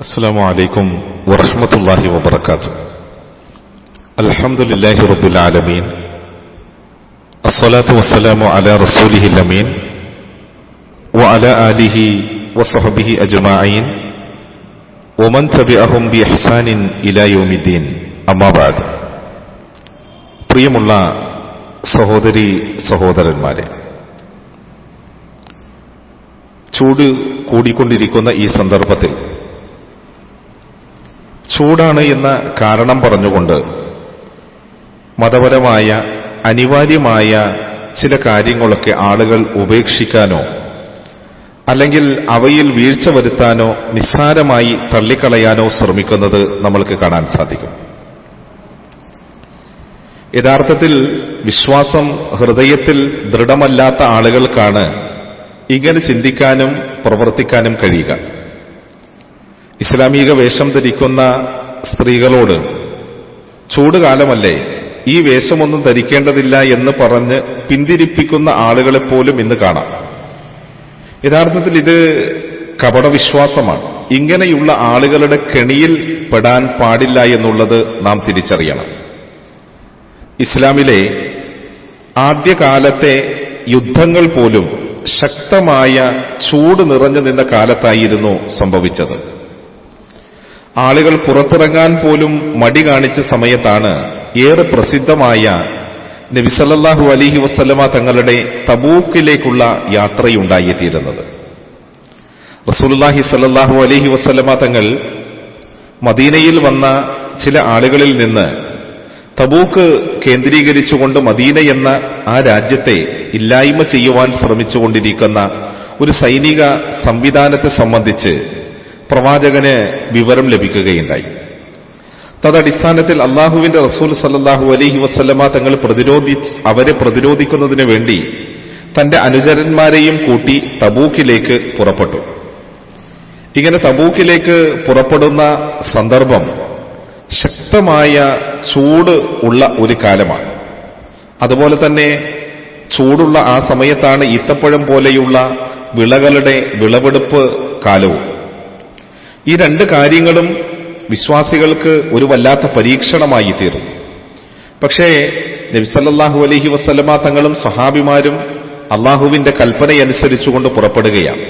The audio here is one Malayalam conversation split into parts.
السلام عليكم ورحمة الله وبركاته الحمد لله رب العالمين الصلاة والسلام على رسوله الأمين وعلى آله وصحبه أجمعين ومن تبعهم بإحسان إلى يوم الدين أما بعد പ്രിയമുള്ള സഹോദരി സഹോദരന്മാരെ ചൂട് കൂടിക്കൊണ്ടിരിക്കുന്ന ഈ സന്ദർഭത്തിൽ ചൂടാണ് എന്ന കാരണം പറഞ്ഞുകൊണ്ട് മതപരമായ അനിവാര്യമായ ചില കാര്യങ്ങളൊക്കെ ആളുകൾ ഉപേക്ഷിക്കാനോ അല്ലെങ്കിൽ അവയിൽ വീഴ്ച വരുത്താനോ നിസ്സാരമായി തള്ളിക്കളയാനോ ശ്രമിക്കുന്നത് നമ്മൾക്ക് കാണാൻ സാധിക്കും. യഥാർത്ഥത്തിൽ വിശ്വാസം ഹൃദയത്തിൽ ദൃഢമല്ലാത്ത ആളുകൾക്കാണ് ഇങ്ങനെ ചിന്തിക്കാനും പ്രവർത്തിക്കാനും കഴിയുക. ഇസ്ലാമിക വേഷം ധരിക്കുന്ന സ്ത്രീകളോട് ചൂട് കാലമല്ലേ ഈ വേഷമൊന്നും ധരിക്കേണ്ടതില്ല എന്ന് പറഞ്ഞ് പിന്തിരിപ്പിക്കുന്ന ആളുകളെ പോലും ഇന്ന് കാണാം. യഥാർത്ഥത്തിൽ ഇത് കപടവിശ്വാസമാണ്. ഇങ്ങനെയുള്ള ആളുകളുടെ കെണിയിൽ പെടാൻ പാടില്ല എന്നുള്ളത് നാം തിരിച്ചറിയണം. ഇസ്ലാമിലെ ആദ്യകാലത്തെ യുദ്ധങ്ങൾ പോലും ശക്തമായ ചൂട് നിറഞ്ഞു നിന്ന കാലത്തായിരുന്നു സംഭവിച്ചത്. ആളുകൾ പുറത്തിറങ്ങാൻ പോലും മടി കാണിച്ച സമയത്താണ് ഏറെ പ്രസിദ്ധമായ നബിസല്ലാഹു അലിഹി വസ്ലമ തങ്ങളുടെ തബൂക്കിലേക്കുള്ള യാത്രയുണ്ടായിത്തീരുന്നത്. റസൂലുല്ലാഹി സല്ലാഹു അലിഹി വസ്ലമ തങ്ങൾ മദീനയിൽ വന്ന ചില ആളുകളിൽ നിന്ന് തബൂക്ക് കേന്ദ്രീകരിച്ചുകൊണ്ട് മദീന എന്ന ആ രാജ്യത്തെ ഇല്ലായ്മ ചെയ്യുവാൻ ശ്രമിച്ചുകൊണ്ടിരിക്കുന്ന ഒരു സൈനിക സംവിധാനത്തെ സംബന്ധിച്ച് പ്രവാചകന് വിവരം ലഭിക്കുകയുണ്ടായി. തദടിസ്ഥാനത്തിൽ അള്ളാഹുവിന്റെ റസൂൽ സല്ലാഹു അലഹി വസ്ലമ തങ്ങൾ പ്രതിരോധി അവരെ പ്രതിരോധിക്കുന്നതിന് വേണ്ടി തന്റെ അനുചരന്മാരെയും കൂട്ടി തബൂക്കിലേക്ക് പുറപ്പെട്ടു. ഇങ്ങനെ തബൂക്കിലേക്ക് പുറപ്പെടുന്ന സന്ദർഭം ശക്തമായ ചൂട് ഉള്ള ഒരു കാലമാണ്. അതുപോലെ തന്നെ ചൂടുള്ള ആ സമയത്താണ് ഈത്തപ്പഴം പോലെയുള്ള വിളകളുടെ വിളവെടുപ്പ് കാലവും. ഈ രണ്ട് കാര്യങ്ങളും വിശ്വാസികൾക്ക് ഒരു വല്ലാത്ത പരീക്ഷണമായി തീർന്നു. പക്ഷേ നബിസല്ലാഹു അലഹി വസ്ലമ തങ്ങളും സ്വഹാബിമാരും അള്ളാഹുവിന്റെ കൽപ്പനയനുസരിച്ചുകൊണ്ട് പുറപ്പെടുകയാണ്.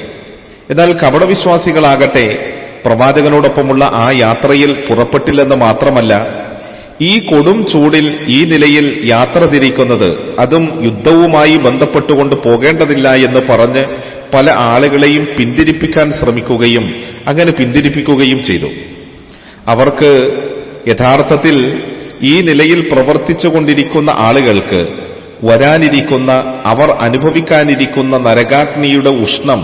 എന്നാൽ കപടവിശ്വാസികളാകട്ടെ പ്രവാചകനോടൊപ്പമുള്ള ആ യാത്രയിൽ പുറപ്പെട്ടില്ലെന്ന് മാത്രമല്ല ഈ കൊടും ചൂടിൽ ഈ നിലയിൽ യാത്ര തിരിക്കുന്നത് അതും യുദ്ധവുമായി ബന്ധപ്പെട്ടുകൊണ്ട് പോകേണ്ടതില്ല എന്ന് പറഞ്ഞ് പല ആളുകളെയും പിന്തിരിപ്പിക്കാൻ ശ്രമിക്കുകയും അങ്ങനെ പിന്തിരിപ്പിക്കുകയും ചെയ്തു. അവർക്ക് യഥാർത്ഥത്തിൽ ഈ നിലയിൽ പ്രവർത്തിച്ചു കൊണ്ടിരിക്കുന്ന ആളുകൾക്ക് വരാനിരിക്കുന്ന അവർ അനുഭവിക്കാനിരിക്കുന്ന നരകാഗ്നിയുടെ ഉഷ്ണം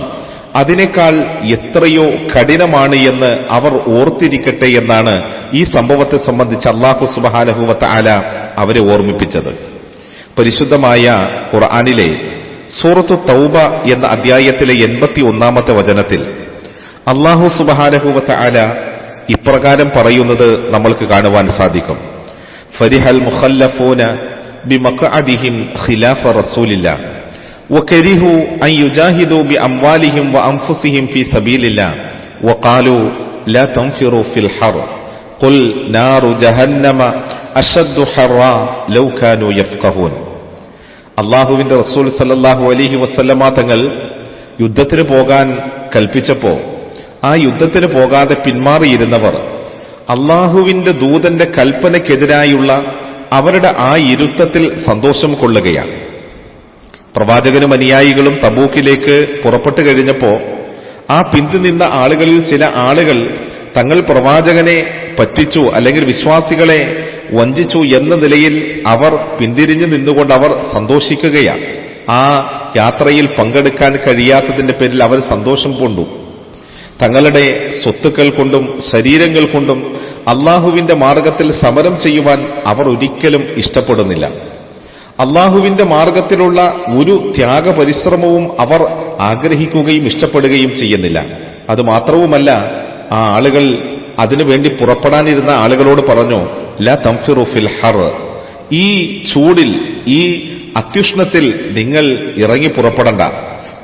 അതിനേക്കാൾ എത്രയോ കഠിനമാണ് എന്ന് അവർ ഓർത്തിരിക്കട്ടെ എന്നാണ് ഈ സംഭവത്തെ സംബന്ധിച്ച് അള്ളാഹു സുബാനഹുവത്ത് ആല അവരെ ഓർമ്മിപ്പിച്ചത്. പരിശുദ്ധമായ ഖുർആാനിലെ സൂറത്തു തൗബ എന്ന അധ്യായത്തിലെ എൺപത്തി ഒന്നാമത്തെ വചനത്തിൽ അള്ളാഹു സുബഹാനഹൂവത്ത ആല ഇപ്രകാരം പറയുന്നത് നമ്മൾക്ക് കാണുവാൻ സാധിക്കും. ഫരിഹൽ മുഖല്ലഫൂന ബിമഖഅദിഹിം ഖിലാഫ റസൂലില്ല. വകരിഹു അൻ യുജാഹിദു ബി അംവാലിഹിം വ അൻഫുസിഹിം ഫി ലാ തൻഫിറു ഫിൽ ഹർ. ഖുൽ നാറു ജഹന്നമ അഷദ്ദു ഹറ ലൗ കാനു യഫ്ഖഹൂൻ. അള്ളാഹുവിന്റെ റസൂൽ സല്ലാഹു അലിഹി വസ്ല്ലമ്മ തങ്ങൾ യുദ്ധത്തിന് പോകാൻ കൽപ്പിച്ചപ്പോ ആ യുദ്ധത്തിന് പോകാതെ പിന്മാറിയിരുന്നവർ അള്ളാഹുവിന്റെ ദൂതന്റെ കൽപ്പനയ്ക്കെതിരായുള്ള അവരുടെ ആ ഇരുത്തത്തിൽ സന്തോഷം കൊള്ളുകയാണ്. പ്രവാചകനും അനുയായികളും തബൂക്കിലേക്ക് പുറപ്പെട്ടു കഴിഞ്ഞപ്പോ ആ പിന്തുനിന്ന ആളുകളിൽ ചില ആളുകൾ തങ്ങൾ പ്രവാചകനെ പറ്റിച്ചു അല്ലെങ്കിൽ വിശ്വാസികളെ വഞ്ചിച്ചു എന്ന നിലയിൽ അവർ പിന്തിരിഞ്ഞു നിന്നുകൊണ്ട് അവർ സന്തോഷിക്കുകയാണ്. ആ യാത്രയിൽ പങ്കെടുക്കാൻ കഴിയാത്തതിന്റെ പേരിൽ അവർ സന്തോഷം കൊണ്ടു തങ്ങളുടെ സ്വത്തുക്കൾ കൊണ്ടും ശരീരങ്ങൾ കൊണ്ടും അള്ളാഹുവിന്റെ മാർഗത്തിൽ സമരം ചെയ്യുവാൻ അവർ ഒരിക്കലും ഇഷ്ടപ്പെടുന്നില്ല. അള്ളാഹുവിന്റെ മാർഗത്തിലുള്ള ഒരു ത്യാഗ പരിശ്രമവും അവർ ആഗ്രഹിക്കുകയും ഇഷ്ടപ്പെടുകയും ചെയ്യുന്നില്ല. അത് മാത്രവുമല്ല ആ ആളുകൾ അതിനുവേണ്ടി പുറപ്പെടാനിരുന്ന ആളുകളോട് പറഞ്ഞു ല തംഫിറു ഫിൽ ഹർ. ഈ ചൂടിൽ ഈ അത്യുഷ്ണത്തിൽ നിങ്ങൾ ഇറങ്ങി പുറപ്പെടണ്ട.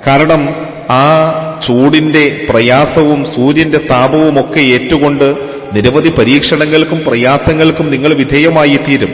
കാരണം ആ ചൂടിന്റെ പ്രയാസവും സൂര്യന്റെ താപവും ഒക്കെ ഏറ്റുകൊണ്ട് നിരവധി പരീക്ഷണങ്ങൾക്കും പ്രയാസങ്ങൾക്കും നിങ്ങൾ വിധേയമായി തീരും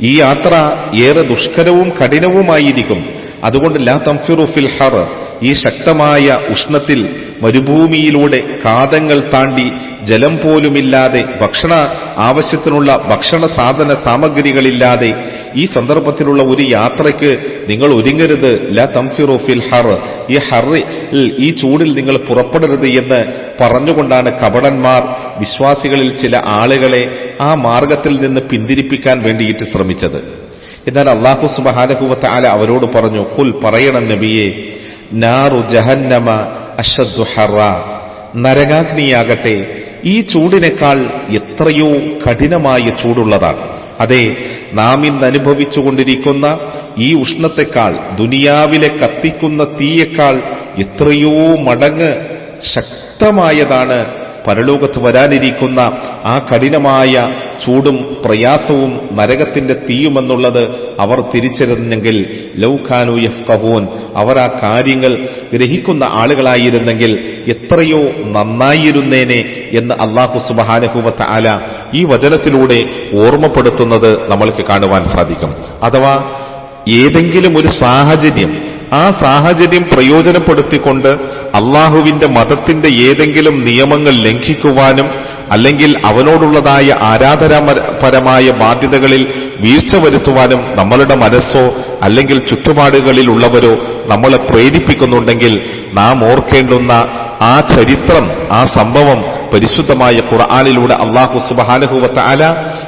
ഈ യാത്ര ഏറെ ദുഷ്കരവും കഠിനവുമായിരിക്കും. അതുകൊണ്ട് ലാ തംഫിറു ഫിൽ ഹർ. ഈ ശക്തമായ ഉഷ്ണത്തിൽ മരുഭൂമിയിലൂടെ കാതങ്ങൾ താണ്ടി ജലം പോലുമില്ലാതെ ഭക്ഷണ ആവശ്യത്തിനുള്ള ഭക്ഷണ സാധന സാമഗ്രികളില്ലാതെ ഈ സന്ദർഭത്തിലുള്ള ഒരു യാത്രയ്ക്ക് നിങ്ങൾ ഒരുങ്ങരുത്. ല തംഫിറു ഫിൽ ഹർ. ഈ ഹറിൽ ഈ ചൂടിൽ നിങ്ങൾ പുറപ്പെടരുത് എന്ന് പറഞ്ഞുകൊണ്ടാണ് കപടന്മാർ വിശ്വാസികളിൽ ചില ആളുകളെ ആ മാർഗത്തിൽ നിന്ന് പിന്തിരിപ്പിക്കാൻ വേണ്ടിയിട്ട് ശ്രമിച്ചത്. എന്നാൽ അള്ളാഹു സുബാനഹുവത്ത് ആല അവരോട് പറഞ്ഞു കുൽ പറയണം നബിയെ നാറു ജഹന്നമ അഷദ്ദു ഹറ. നരകാഗ്നിയാകട്ടെ ഈ ചൂടിനേക്കാൾ എത്രയോ കഠിനമായ ചൂടുള്ളതാണ്. അതെ നാം ഇന്ന് അനുഭവിച്ചുകൊണ്ടിരിക്കുന്ന ഈ ഉഷ്ണത്തെക്കാൾ ദുനിയാവിലെ കത്തിക്കുന്ന തീയേക്കാൾ എത്രയോ മടങ്ങ് ശക്തമായതാണ് പരലോകത്ത് വരാനിരിക്കുന്ന ആ കഠിനമായ ചൂടും പ്രയാസവും നരകത്തിന്റെ തീയുമെന്നുള്ളത് അവർ തിരിച്ചറിഞ്ഞെങ്കിൽ ലൗഖാനു യഫ്കഹൂൻ അവർ ആ കാര്യങ്ങൾ ഗ്രഹിക്കുന്ന ആളുകളായിരുന്നെങ്കിൽ എത്രയോ നന്നായിരുന്നേനെ എന്ന് അള്ളാഹു സുബഹാനഹുവത്ത ആല ഈ വചനത്തിലൂടെ ഓർമ്മപ്പെടുത്തുന്നത് നമ്മൾക്ക് കാണുവാൻ സാധിക്കും. അഥവാ ഏതെങ്കിലും ഒരു സാഹചര്യം ആ സാഹചര്യം പ്രയോജനപ്പെടുത്തിക്കൊണ്ട് അള്ളാഹുവിന്റെ മതത്തിന്റെ ഏതെങ്കിലും നിയമങ്ങൾ ലംഘിക്കുവാനും അല്ലെങ്കിൽ അവനോടുള്ളതായ ആരാധനാപരമായ ബാധ്യതകളിൽ വീഴ്ച വരുത്തുവാനും നമ്മളുടെ മനസ്സോ അല്ലെങ്കിൽ ചുറ്റുപാടുകളിലുള്ളവരോ നമ്മളെ പ്രേരിപ്പിക്കുന്നുണ്ടെങ്കിൽ നാം ഓർക്കേണ്ടുന്ന ആ ചരിത്രം ആ സംഭവം പരിശുദ്ധമായ ഖുർആാനിലൂടെ അള്ളാഹു സുബഹാനഹുവത്ത അല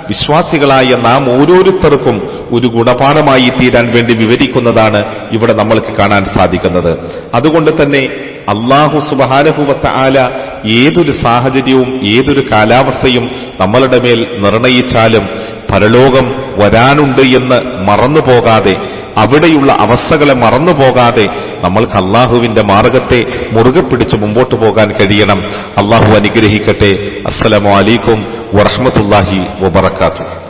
വിശ്വാസികളായ നാം ഓരോരുത്തർക്കും ഒരു ഗുണപാഠമായി തീരാൻ വേണ്ടി വിവരിക്കുന്നതാണ് ഇവിടെ നമ്മൾക്ക് കാണാൻ സാധിക്കുന്നത്. അതുകൊണ്ട് തന്നെ അള്ളാഹു സുബഹാനഹുവത്ത ആല ഏതൊരു സാഹചര്യവും ഏതൊരു കാലാവസ്ഥയും നമ്മളുടെ മേൽ നിർണയിച്ചാലും പരലോകം വരാനുണ്ട് എന്ന് മറന്നു പോകാതെ അവിടെയുള്ള അവസ്ഥകളെ മറന്നു പോകാതെ നമ്മൾക്ക് അള്ളാഹുവിന്റെ മാർഗത്തെ മുറുകെ പിടിച്ച് മുമ്പോട്ട് പോകാൻ കഴിയണം. അള്ളാഹു അനുഗ്രഹിക്കട്ടെ. അസ്സലാമലൈക്കും വറഹമത്തല്ലാഹി വബർക്കാത്തു